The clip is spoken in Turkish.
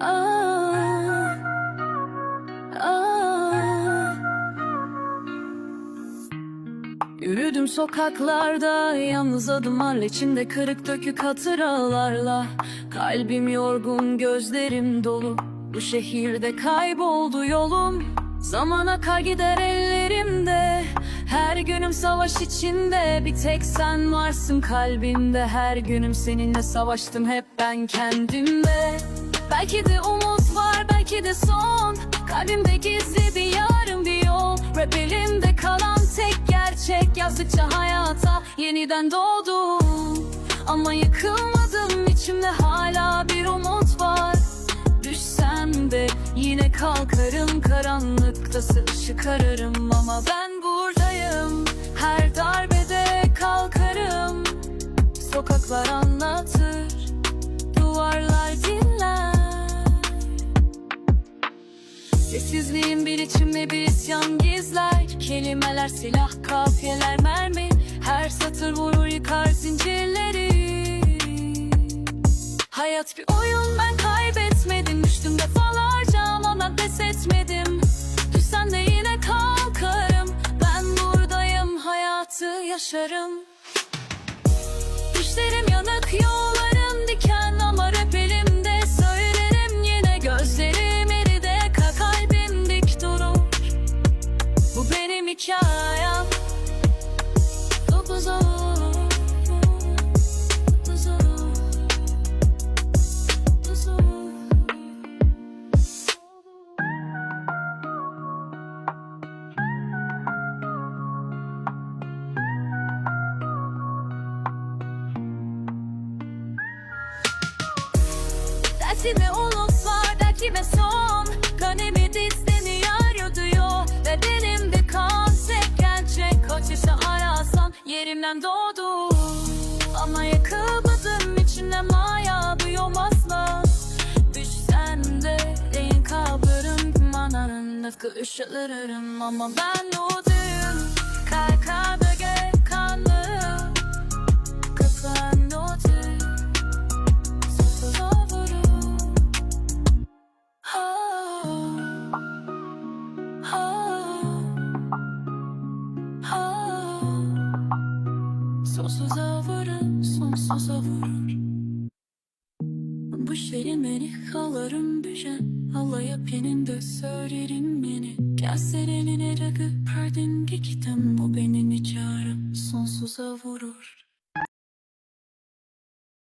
Ah, ah. Yürüdüm sokaklarda yalnız adımlarla içimde kırık dökük hatıralarla. Kalbim yorgun gözlerim dolu. Bu şehirde kayboldu yolum. Zaman akar gider ellerimde. Her günüm savaş içinde. Bir tek sen varsın kalbimde. Her günüm seninle savaştım hep ben kendimde Belki de umut var belki de son. Kalbimde gizli bir yarım bir yol. Rap elimde kalan tek gerçek. Yazdıkça hayata yeniden doğdum. Ama yıkılmadım içimde hala bir umut var. Düşsem de yine kalkarım. Karanlıkta ışık ararım Ama ben buradayım Sessizliğin bir içimde bir isyan gizler. Kelimeler silah, kafiyeler mermi. Her satır vurur yıkar zincirleri. Hayat bir oyun ben kaybetmedim. Düştüm defalarca ama ben pes etmedim. Düşsem de yine kalkarım. Ben buradayım hayatı yaşarım Umut var dertime son. Kanemi diyor Ve benim de kan tek gerçek Kaçışı arasan yerimden doğdu. Ama yakılmadım içimde maya duyamazlar Düşsen de en kabrım Mananın ıfkı üşülürüm Ama ben Kalkada gel Sonsuza vurur, sonsuza vurur Bu şehrin beni halarım düşen Halaya peninde söylerim yeni Gelsen eline rakı perdin gittim Bu benim çağrım sonsuza vurur